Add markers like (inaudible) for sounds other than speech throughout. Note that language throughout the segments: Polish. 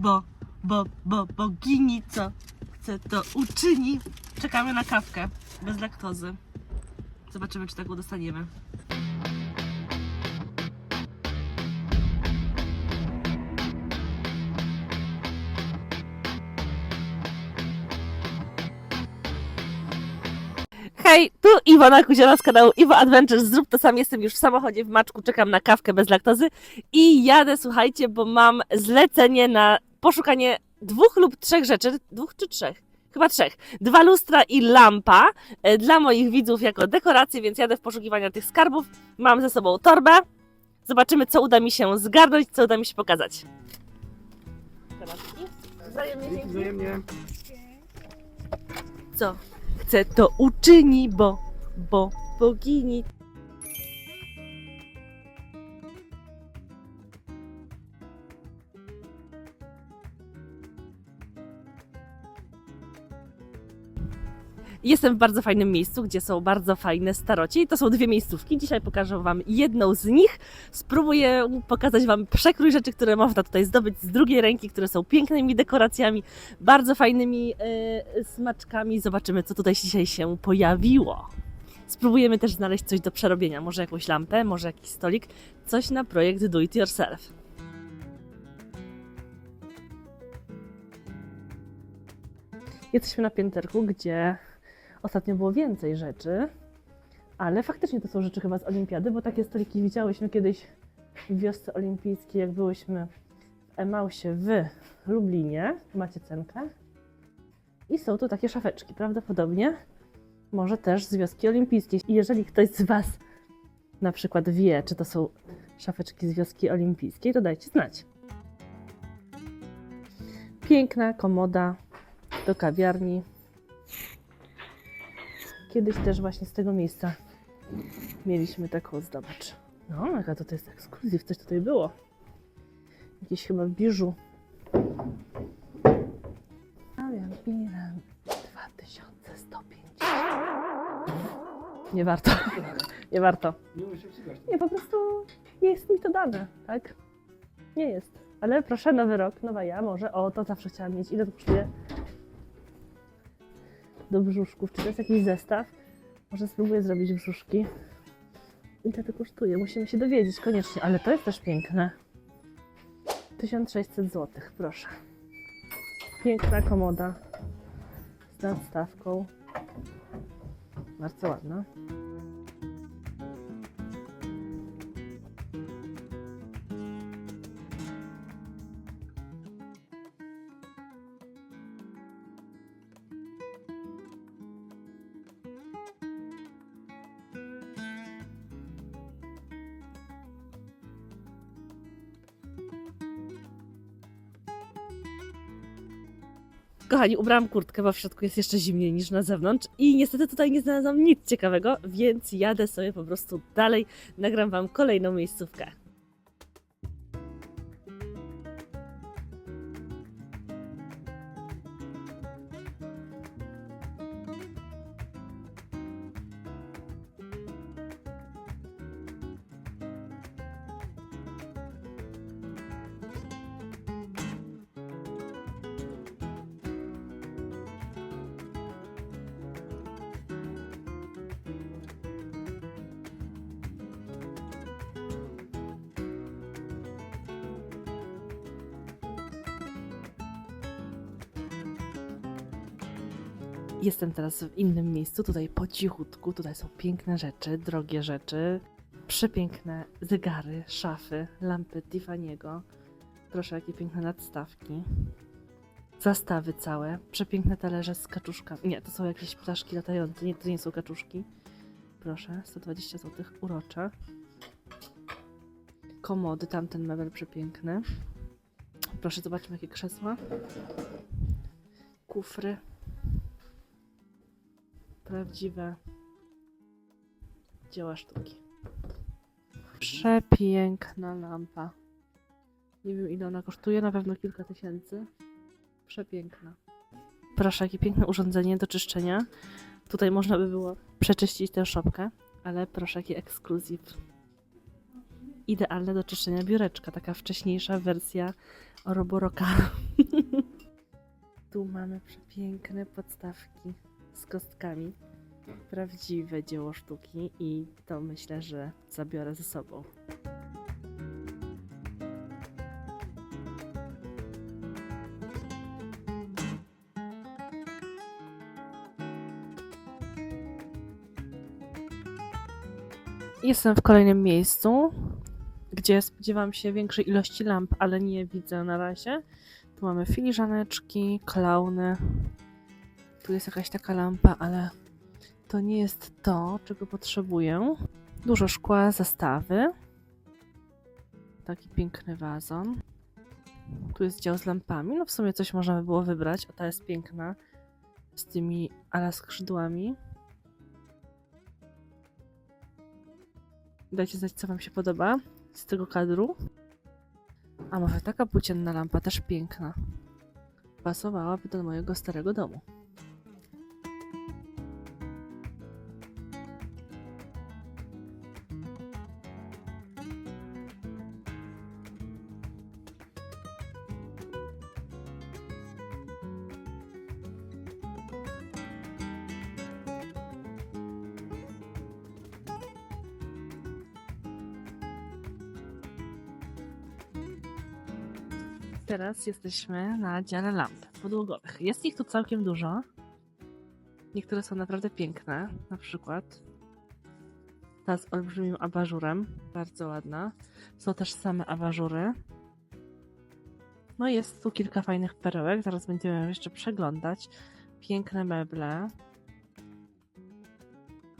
bo, bo, bo, bogini, co chce, to uczyni. Czekamy na kawkę bez laktozy. Zobaczymy, czy taką dostaniemy. Hej, tu Iwona Kuziela z kanału Iwo Adventures. Zrób to sam, jestem już w samochodzie w Maczku, czekam na kawkę bez laktozy i jadę, słuchajcie, bo mam zlecenie na poszukanie dwóch lub trzech rzeczy, dwóch czy trzech? Chyba trzech. Dwa lustra i lampa e, dla moich widzów jako dekorację, więc jadę w poszukiwania tych skarbów. Mam ze sobą torbę. Zobaczymy, co uda mi się zgarnąć, co uda mi się pokazać. Wzajemnie dzięki. Wzajemnie. Co chce, to uczyni, bo, bo bogini. Jestem w bardzo fajnym miejscu, gdzie są bardzo fajne starocie i to są dwie miejscówki. Dzisiaj pokażę Wam jedną z nich. Spróbuję pokazać Wam przekrój rzeczy, które można tutaj zdobyć z drugiej ręki, które są pięknymi dekoracjami, bardzo fajnymi e, smaczkami. Zobaczymy, co tutaj dzisiaj się pojawiło. Spróbujemy też znaleźć coś do przerobienia. Może jakąś lampę, może jakiś stolik, coś na projekt Do It Yourself. Jesteśmy na pięterku, gdzie ostatnio było więcej rzeczy, ale faktycznie to są rzeczy chyba z olimpiady, bo takie stoliki widziałyśmy kiedyś w wiosce olimpijskiej, jak byłyśmy w Emausie w Lublinie. Macie cenkę. I są tu takie szafeczki, prawdopodobnie może też z wioski olimpijskiej. I jeżeli ktoś z Was na przykład wie, czy to są szafeczki z wioski olimpijskiej, to dajcie znać. Piękna komoda do kawiarni. Kiedyś też właśnie z tego miejsca mieliśmy taką zdobycz. No, jaka to, to jest ekskluzyw, coś tutaj było. Jakieś chyba biżu. Avian Piram 2105. Nie warto. Nie warto. Nie przyjść. Nie, po prostu nie jest mi to dane, tak? Nie jest. Ale proszę, nowy rok, nowa ja, może. O, to zawsze chciałam mieć. Ile to kosztuje? Do brzuszków. Czy to jest jakiś zestaw? Może spróbuję zrobić brzuszki. Ile to kosztuje? Musimy się dowiedzieć koniecznie, ale to jest też piękne. 1600 zł, proszę. Piękna komoda z nadstawką. Bardzo ładna. Kochani, ubrałam kurtkę, bo w środku jest jeszcze zimniej niż na zewnątrz i niestety tutaj nie znalazłam nic ciekawego, więc jadę sobie po prostu dalej, nagram Wam kolejną miejscówkę. Jestem teraz w innym miejscu, tutaj po cichutku, tutaj są piękne rzeczy, drogie rzeczy, przepiękne zegary, szafy, lampy Tiffany'ego. Proszę, jakie piękne nadstawki. Zastawy całe, przepiękne talerze z kaczuszkami. Nie, to są jakieś ptaszki latające, nie, to nie są kaczuszki. Proszę, 120 zł, urocze. Komody, tamten mebel przepiękny. Proszę, zobaczmy jakie krzesła. Kufry. Prawdziwe dzieła sztuki. Przepiękna lampa. Nie wiem ile ona kosztuje, na pewno kilka tysięcy. Przepiękna. Proszę, jakie piękne urządzenie do czyszczenia. Tutaj można by było przeczyścić tę szopkę, ale proszę, jaki ekskluzyw. idealne do czyszczenia biureczka. Taka wcześniejsza wersja Roboroka. (laughs) tu mamy przepiękne podstawki z kostkami. Prawdziwe dzieło sztuki i to myślę, że zabiorę ze sobą. Jestem w kolejnym miejscu, gdzie spodziewam się większej ilości lamp, ale nie widzę na razie. Tu mamy filiżaneczki, klauny. Tu jest jakaś taka lampa, ale to nie jest to, czego potrzebuję. Dużo szkła, zestawy. Taki piękny wazon. Tu jest dział z lampami. No w sumie coś można by było wybrać. O, ta jest piękna. Z tymi ala skrzydłami. Dajcie znać, co Wam się podoba z tego kadru. A może taka płócienna lampa, też piękna. Pasowałaby do mojego starego domu. Teraz jesteśmy na dziale lamp podłogowych. Jest ich tu całkiem dużo. Niektóre są naprawdę piękne, na przykład ta z olbrzymim abażurem, bardzo ładna. Są też same abażury. No jest tu kilka fajnych perełek, zaraz będziemy jeszcze przeglądać. Piękne meble.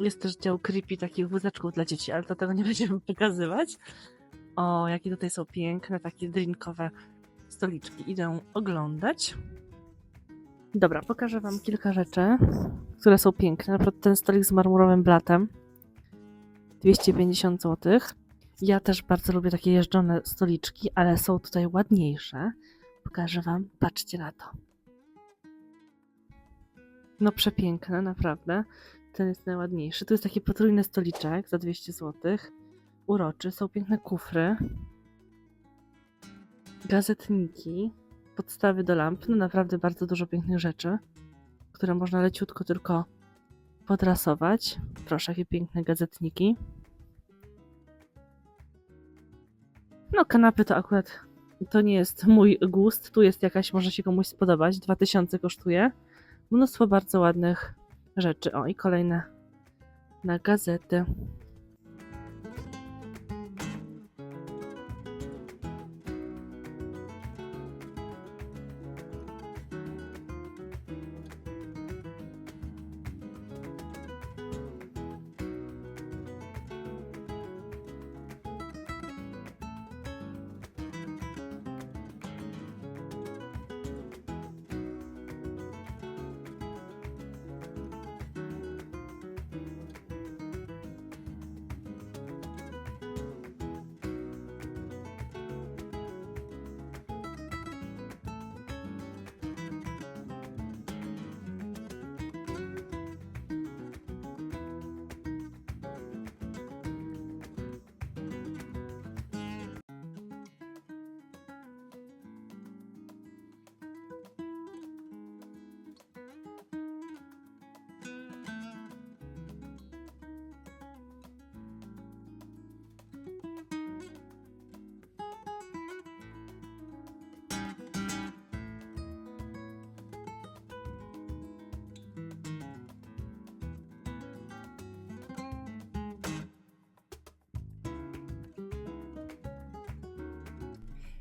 Jest też dział creepy takich wózeczków dla dzieci, ale to tego nie będziemy (laughs) pokazywać. O, jakie tutaj są piękne, takie drinkowe stoliczki. Idę oglądać. Dobra, pokażę Wam kilka rzeczy, które są piękne. Na przykład ten stolik z marmurowym blatem. 250 zł. Ja też bardzo lubię takie jeżdżone stoliczki, ale są tutaj ładniejsze. Pokażę Wam, patrzcie na to. No przepiękne, naprawdę. Ten jest najładniejszy. Tu jest taki potrójny stoliczek za 200 zł. Uroczy. Są piękne kufry gazetniki, podstawy do lamp, no naprawdę bardzo dużo pięknych rzeczy, które można leciutko tylko podrasować. Proszę, jakie piękne gazetniki. No, kanapy to akurat to nie jest mój gust. Tu jest jakaś, może się komuś spodobać. 2000 kosztuje. Mnóstwo bardzo ładnych rzeczy. O, i kolejne na gazety.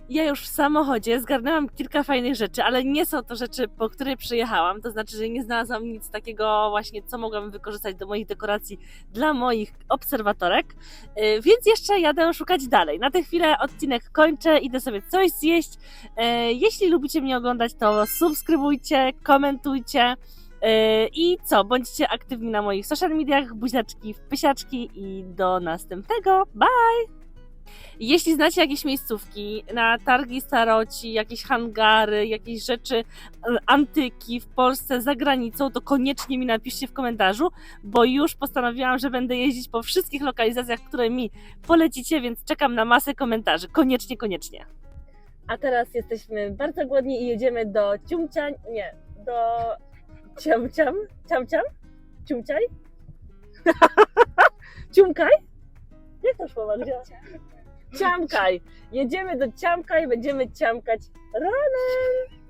Ja już w samochodzie zgarnęłam kilka fajnych rzeczy, ale nie są to rzeczy, po które przyjechałam. To znaczy, że nie znalazłam nic takiego właśnie, co mogłabym wykorzystać do moich dekoracji dla moich obserwatorek. Yy, Więc jeszcze jadę szukać dalej. Na tę chwilę odcinek kończę, idę sobie coś zjeść. Yy, Jeśli lubicie mnie oglądać, to subskrybujcie, komentujcie. Yy, I co? Bądźcie aktywni na moich social mediach, buziaczki w pysiaczki i do następnego. Bye! Jeśli znacie jakieś miejscówki na targi staroci, jakieś hangary, jakieś rzeczy e, antyki w Polsce, za granicą, to koniecznie mi napiszcie w komentarzu, bo już postanowiłam, że będę jeździć po wszystkich lokalizacjach, które mi polecicie, więc czekam na masę komentarzy. Koniecznie, koniecznie. A teraz jesteśmy bardzo głodni i jedziemy do Ciumciań, nie, do Ciamciam, Ciamciam, Ciumciaj, (laughs) Ciumkaj? Jak to szło, Magdzia? Ciamkaj. Jedziemy do Ciamkaj, będziemy ciamkać ranem.